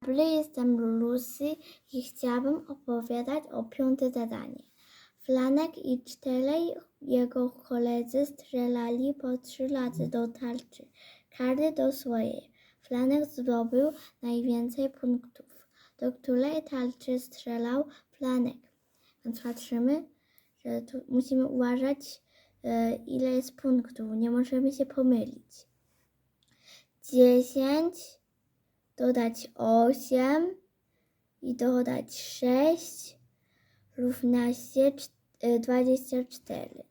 dobry, jestem Lucy i chciałabym opowiadać o piąte zadanie. Flanek i czterej jego koledzy strzelali po trzy razy do tarczy, każdy do swojej. Flanek zdobył najwięcej punktów. Do której tarczy strzelał Flanek? Więc patrzymy, że tu musimy uważać, e, ile jest punktów. Nie możemy się pomylić. 10 dodać 8 i dodać 6 równa się cz- y, 24.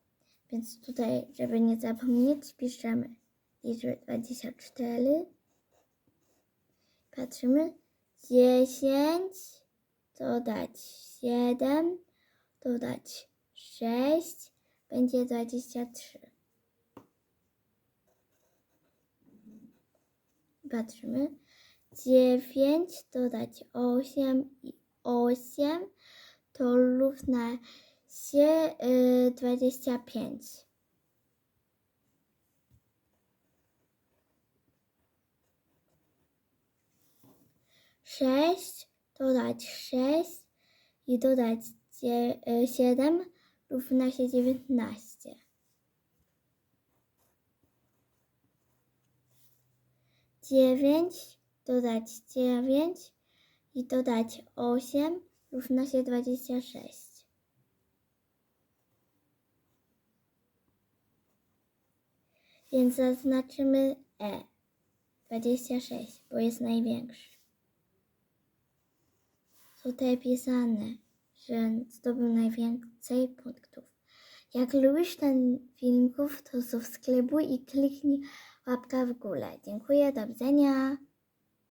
Więc tutaj, żeby nie zapomnieć, piszemy liczbę 24. Patrzymy. 10 dodać 7 dodać 6 będzie 23. Patrzymy. 9 dodać 8 i 8 to równa się y, 25. Sześć dodać sześć i dodać y, siedem równa się. Dziewięć dodać dziewięć i dodać osiem równa się dwadzieścia sześć. Więc zaznaczymy E. 26, bo jest największy. Tutaj pisane, że zdobył najwięcej punktów. Jak lubisz ten filmików, to subskrybuj i kliknij łapka w górę. Dziękuję, do widzenia.